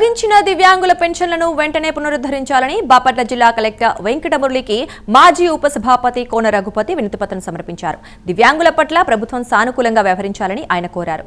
తొలగించిన దివ్యాంగుల పెన్షన్లను వెంటనే పునరుద్ధరించాలని బాపట్ల జిల్లా కలెక్టర్ వెంకటమురళికి మాజీ ఉపసభాపతి కోన రఘుపతి వినతిపత్రం సమర్పించారు. దివ్యాంగుల పట్ల ప్రభుత్వం సానుకూలంగా వ్యవహరించాలని ఆయన కోరారు.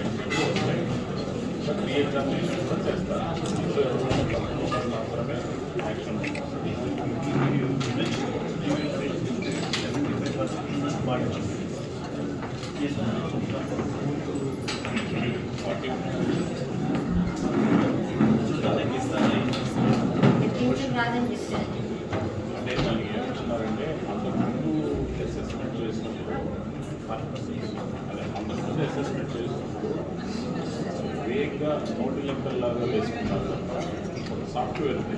ఉండదు కదా అలా ఇచ్చారు పింఛన్ రాదని చెప్పారు అంటే మనకి ఏమంటున్నారంటే అంతకుముందు అసెస్మెంట్ చేసినప్పుడు అదే అంతకుముందు అసెస్మెంట్ చేసినప్పుడు వేగ్గా లెక్కల లాగా వేసుకున్నారు తప్ప ఒక సాఫ్ట్వేర్ ఉంది.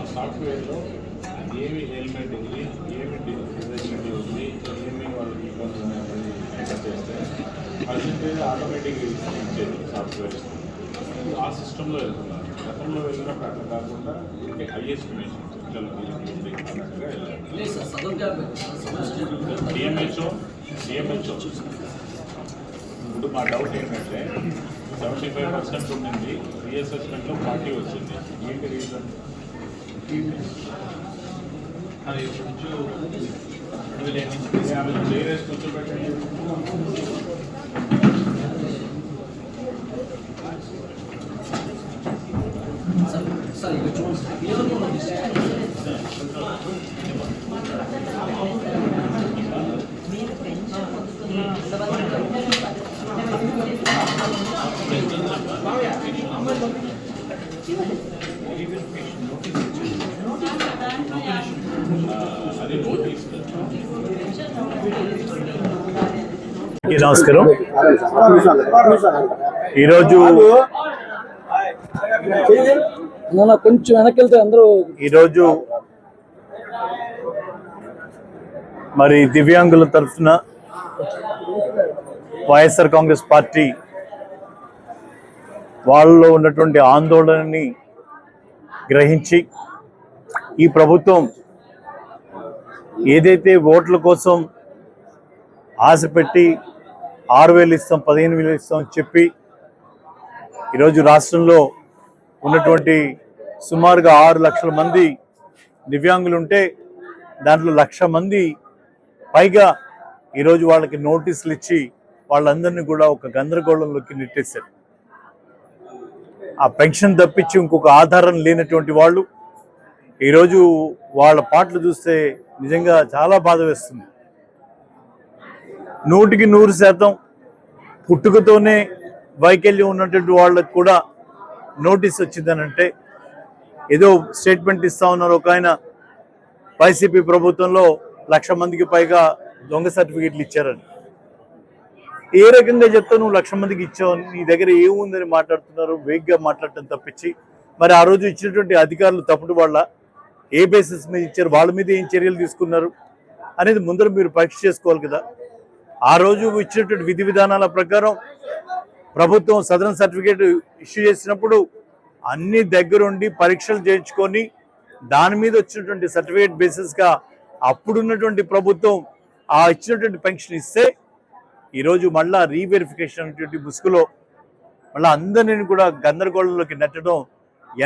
ఆ సాఫ్ట్వేర్లో ఏమి హెల్మెట్ ఉంది ఏమి డిజైనిటీ ఉంది ఏమి వాళ్ళకి ఇబ్బంది ఉంది అనేది ఎంటర్ చేస్తే పర్సెంటేజ్ ఆటోమేటిక్గా ఇచ్చేది సాఫ్ట్వేర్. ఆ సిస్టంలో వెళ్తున్నారు. గతంలో వెళ్ళినప్పుడు అట్లా కాకుండా ఇంకే హైయెస్ట్ ఎస్టిమేషన్ డిఎంహెచ్ఓ డిఎంహెచ్ఓ ఇప్పుడు మా డౌట్ ఏంటంటే సెవెంటీ ఫైవ్ పర్సెంట్ ఉండింది రీఅసెస్మెంట్లో ఫార్టీ వచ్చింది. ఏంటి రీజన్ అది కొంచెం రెండు వేల ఎనిమిది నుంచి ఆమె లేరేసి కూర్చోబెట్టండి సార్ సార్ ఇక్కడ చూడండి సార్ క్లియర్ ఉన్నది అది నోటీస్ అందరికీ నమస్కారం. ఈరోజు కొంచెం వెనక్కి వెళ్తే అందరూ ఈరోజు మరి దివ్యాంగుల తరఫున వైఎస్ఆర్ కాంగ్రెస్ పార్టీ వాళ్ళలో ఉన్నటువంటి ఆందోళనని గ్రహించి ఈ ప్రభుత్వం ఏదైతే ఓట్ల కోసం ఆశ పెట్టి ఆరు వేలు ఇస్తాం పదిహేను వేలు ఇస్తాం అని చెప్పి ఈరోజు రాష్ట్రంలో ఉన్నటువంటి సుమారుగా ఆరు లక్షల మంది దివ్యాంగులు ఉంటే దాంట్లో లక్ష మంది పైగా ఈరోజు వాళ్ళకి నోటీసులు ఇచ్చి వాళ్ళందరినీ కూడా ఒక గందరగోళంలోకి నెట్టేశారు. ఆ పెన్షన్ తప్పించి ఇంకొక ఆధారం లేనటువంటి వాళ్ళు ఈరోజు వాళ్ళ పాటలు చూస్తే నిజంగా చాలా బాధ వేస్తుంది. నూటికి నూరు శాతం పుట్టుకతోనే వైకల్యం ఉన్నటువంటి వాళ్ళకి కూడా నోటీస్ వచ్చిందనంటే ఏదో స్టేట్మెంట్ ఇస్తా ఉన్నారు. ఒక ఆయన వైసీపీ ప్రభుత్వంలో లక్ష మందికి పైగా దొంగ సర్టిఫికెట్లు ఇచ్చారని. ఏ రకంగా చెప్తా నువ్వు లక్ష మందికి ఇచ్చావు? నీ దగ్గర ఏముందని మాట్లాడుతున్నారు? వేగ్గా మాట్లాడటం తప్పించి. మరి ఆ రోజు ఇచ్చినటువంటి అధికారులు తప్పుడు వాళ్ళ. ఏ బేసిస్ మీద ఇచ్చారు? వాళ్ళ మీద ఏం చర్యలు తీసుకున్నారు? అనేది ముందర మీరు పరీక్ష చేసుకోవాలి కదా. ఆ రోజు ఇచ్చినటువంటి విధి విధానాల ప్రకారం ప్రభుత్వం సదరన్ సర్టిఫికేట్ ఇష్యూ చేసినప్పుడు అన్ని దగ్గరుండి పరీక్షలు చేయించుకొని దాని మీద వచ్చినటువంటి సర్టిఫికేట్ బేసిస్గా అప్పుడున్నటువంటి ప్రభుత్వం ఆ ఇచ్చినటువంటి పెన్షన్ ఇస్తే ఈరోజు మళ్ళా రీవెరిఫికేషన్ అనేటువంటి ముసుగులో మళ్ళీ అందరిని కూడా గందరగోళంలోకి నెట్టడం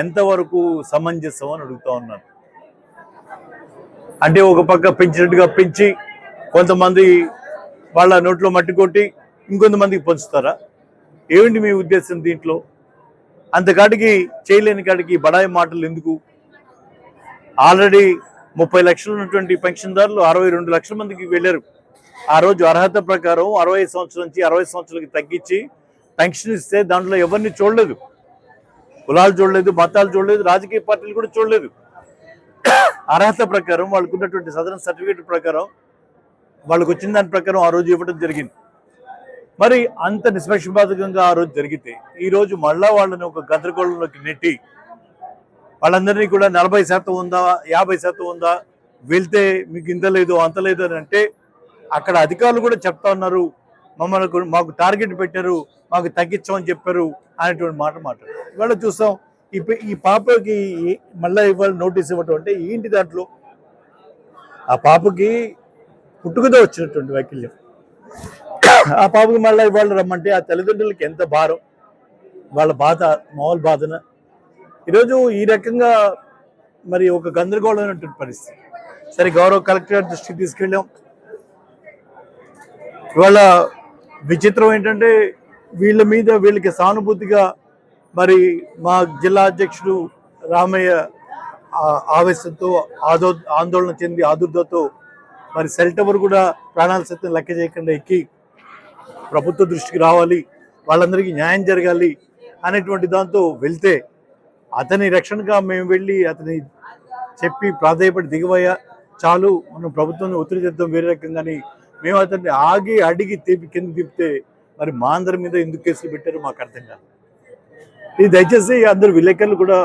ఎంతవరకు సమంజసం అని అడుగుతా ఉన్నాను. అంటే ఒక పక్క పెంచినట్టుగా పెంచి కొంతమంది వాళ్ళ నోట్లో మట్టి కొట్టి ఇంకొంతమందికి పంచుతారా? ఏమిటి మీ ఉద్దేశం దీంట్లో? అంతకాటికి చేయలేని కాడికి బడాయి మాటలు ఎందుకు? ఆల్రెడీ ముప్పై లక్షలు ఉన్నటువంటి పెన్షన్దారులు అరవై రెండు లక్షల మందికి వెళ్ళారు. ఆ రోజు అర్హత ప్రకారం అరవై సంవత్సరం నుంచి అరవై సంవత్సరాలకి తగ్గించి పెన్షన్ ఇస్తే దాంట్లో ఎవరిని చూడలేదు. కులాలు చూడలేదు మతాలు చూడలేదు రాజకీయ పార్టీలు కూడా చూడలేదు. అర్హత ప్రకారం వాళ్ళకు ఉన్నటువంటి సదరన్ సర్టిఫికేట్ ప్రకారం వాళ్ళకు వచ్చిన దాని ప్రకారం ఆ రోజు ఇవ్వడం జరిగింది. మరి అంత నిష్పక్షపాతకంగా ఆ రోజు జరిగితే ఈరోజు మళ్ళా వాళ్ళని ఒక గందరగోళంలోకి నెట్టి వాళ్ళందరినీ కూడా నలభై శాతం ఉందా యాభై శాతం ఉందా వెళ్తే మీకు ఇంత లేదు అంత లేదు అని అంటే అక్కడ అధికారులు కూడా చెప్తా ఉన్నారు మమ్మల్ని కూడా- మాకు టార్గెట్ పెట్టారు మాకు తగ్గించామని చెప్పారు అనేటువంటి మాట మాట్లాడారు. ఇవాళ చూస్తాం ఈ ఈ పాపకి మళ్ళీ ఇవాళ నోటీస్ ఇవ్వటం అంటే ఏంటి దాంట్లో? ఆ పాపకి పుట్టుకతో వచ్చినటువంటి వైకల్యం. ఆ పాపకి మళ్ళీ ఇవాళ రమ్మంటే ఆ తల్లిదండ్రులకి ఎంత భారం వాళ్ళ బాధ మామూలు బాధన. ఈరోజు ఈ రకంగా మరి ఒక గందరగోళమైనటువంటి పరిస్థితి. సరే గౌరవ కలెక్టర్ దృష్టికి తీసుకెళ్ళాం. ఇవాళ విచిత్రం ఏంటంటే వీళ్ళ మీద వీళ్ళకి సానుభూతిగా మరి మా జిల్లా అధ్యక్షుడు రామయ్య ఆవేశంతో ఆదో ఆందోళన చెంది ఆదుర్దతో మరి సెల్ టవర్ కూడా ప్రాణాల సత్యం లెక్క చేయకుండా ఎక్కి ప్రభుత్వ దృష్టికి రావాలి వాళ్ళందరికీ న్యాయం జరగాలి అనేటువంటి దాంతో వెళ్తే అతని రక్షణగా మేము వెళ్ళి అతని చెప్పి ప్రాధాయపడి దిగవయ్యా చాలు మనం ప్రభుత్వాన్ని ఒత్తిడి చేద్దాం వేరే రకంగాని మేము అతన్ని ఆగి అడిగి తీపి కింద తిప్పితే మరి మా అందరి మీద ఎందుకు కేసులు పెట్టారో మాకు అర్థం కాదు. ఇది దయచేసి అందరు విలేకరులు కూడా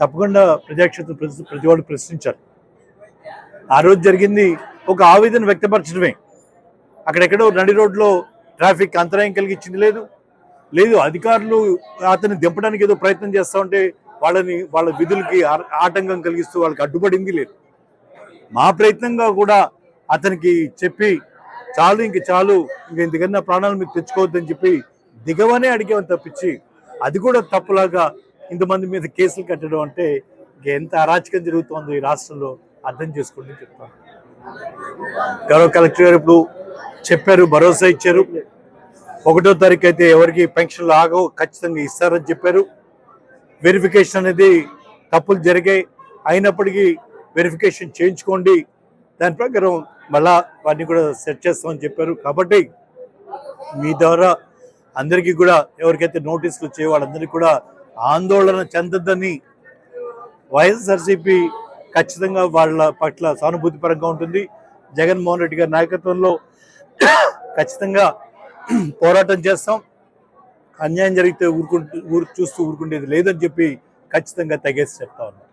తప్పకుండా ప్రజాక్షేత్రం ప్రతి ప్రతి వాళ్ళు ప్రశ్నించారు ఆ రోజు జరిగింది ఒక ఆవేదన వ్యక్తపరచడమే. అక్కడెక్కడో నడి రోడ్లో ట్రాఫిక్ అంతరాయం కలిగించింది లేదు. లేదు అధికారులు అతన్ని దింపడానికి ఏదో ప్రయత్నం చేస్తూ ఉంటే వాళ్ళని వాళ్ళ విధులకి ఆటంకం కలిగిస్తూ వాళ్ళకి అడ్డుపడింది లేదు. మా ప్రయత్నంగా కూడా అతనికి చెప్పి చాలు ఇంక చాలు ఇంక ఇంతకన్నా ప్రాణాలు మీకు తెచ్చుకోవద్దని చెప్పి దిగవనే అడిగామని తప్పించి అది కూడా తప్పులాగా ఇంతమంది మీద కేసులు కట్టడం అంటే ఇంక ఎంత అరాచకం జరుగుతోందో ఈ రాష్ట్రంలో అర్థం చేసుకోండి చెప్తాను. గౌరవ కలెక్టర్ గారు ఇప్పుడు చెప్పారు భరోసా ఇచ్చారు. ఒకటో తారీఖు అయితే ఎవరికి పెన్షన్లు ఆగవు ఖచ్చితంగా ఇస్తారని చెప్పారు. వెరిఫికేషన్ అనేది తప్పులు జరిగాయి. అయినప్పటికీ వెరిఫికేషన్ చేయించుకోండి. దాని ప్రకారం మళ్ళా వాటిని కూడా సెట్ చేస్తామని చెప్పారు. కాబట్టి మీ ద్వారా అందరికీ కూడా ఎవరికైతే నోటీసులు వచ్చే వాళ్ళందరికీ కూడా ఆందోళన చెందద్దని వైఎస్ఆర్సీపీ ఖచ్చితంగా వాళ్ళ పట్ల సానుభూతి పరంగా ఉంటుంది. జగన్మోహన్ రెడ్డి గారి నాయకత్వంలో ఖచ్చితంగా పోరాటం చేస్తాం. అన్యాయం జరిగితే ఊరుకుంటూ ఊరు చూస్తూ ఊరుకుండేది లేదని చెప్పి ఖచ్చితంగా తగేసి చెప్తా ఉన్నాం.